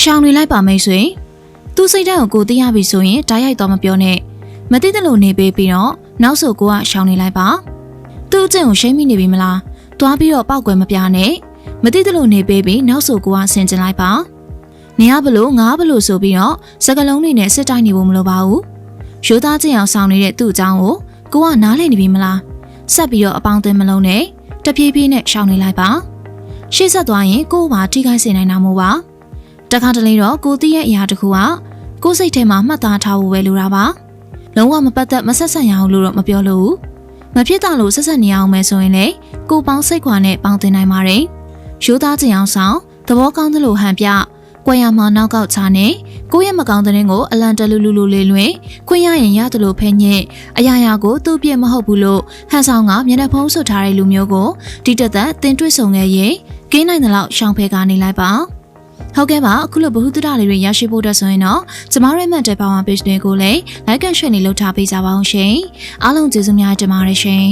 ရှောင်နေလိုက်ပါမိတ်ဆွေသူစိတ်ဓာတ်ကိုကိုသိရပြီဆိုရင်ဓာတ်ရိုက်တော့မပြောနဲ့မသိတဲ့လိုနေပေးပြီးတော့နောက်ဆိုကိုကရှောင်နေလိုက်ပါသူ့အကျင့်ကိုရှိမ့်မိနေပြီမလားသွားပြီးတော့ပောက်ကွယ်မပြနဲ့မသိတဲ့လိုနေပေးပြီးနောက်ဆိုကိုကဆင်ကျင်လိုက်ပါနေရဘလို့ငါဘလို့ဆိုပြီးတော့စကလုံးတွေနဲ့စစ်တိုက်နေဖို့မလိုပါဘူးရိုးသားကျင်အောင်ဆောင်နေတဲ့သူ့အကြောင်းကိုကိုကနားလည်နေပြီမလားဆက်ပြီးတော့အပေါင်းအသင်းမလုံးနဲ့တပြေးပြေးနဲ့ရှောင်နေလိုက်ပါရှေ့ဆက်သွားရင်ကို့ဘာထိခိုက်စေနိုင်တာမို့ပါ တခါတလေတော့ကိုသိရဲ့အရာတစ်ခုကကိုယ်စိတ်ထဲမှာမှတ်သားထားဖို့ပဲလိုတာပါလုံးဝမပတ်သက်မဆက်ဆက်ရအောင်လို့တော့မပြောလို့မဖြစ်တာလို့ဆက်ဆက်နေအောင်မယ်ဆိုရင်လေကိုပေါင်းစိတ်ခွာနဲ့ပေါင်းတင်နိုင်ပါတယ်ရိုးသားကျင်အောင်ဆောင်သဘောကောင်းသလိုဟန်ပြကွယ်ရမှာနောက်ကောက်ချနဲ့ကိုယ့်ရဲ့မကောင်းတဲ့ရင်ကိုအလန်တလူလူလူလေးလွင်ခွင့်ရရင်ရတယ်လို့ဖဲညစ်အရာရာကိုသူ့ပြစ်မဟုတ်ဘူးလို့ဟန်ဆောင်ကမျက်နှာဖုံးဆွထားတဲ့လူမျိုးကိုဒီတက်သက်တင်တွေ့ဆုံခဲ့ရင်ကင်းနိုင်တဲ့လောက်ရှောင်ဖဲကနေလိုက်ပါ ဟုတ်ကဲ့ပါအခုလိုဘ ഹു တုဒလေးတွေရရှိဖို့အတွက်ဆိုရင်တော့ကျမတို့ရဲ့မှတ်တဲ့ပါဝါ page တွေကိုလည်း like and share နေလုပ်ထားပေးကြပါအောင်ရှင်အားလုံးကျေးဇူးများတင်ပါတယ်ရှင်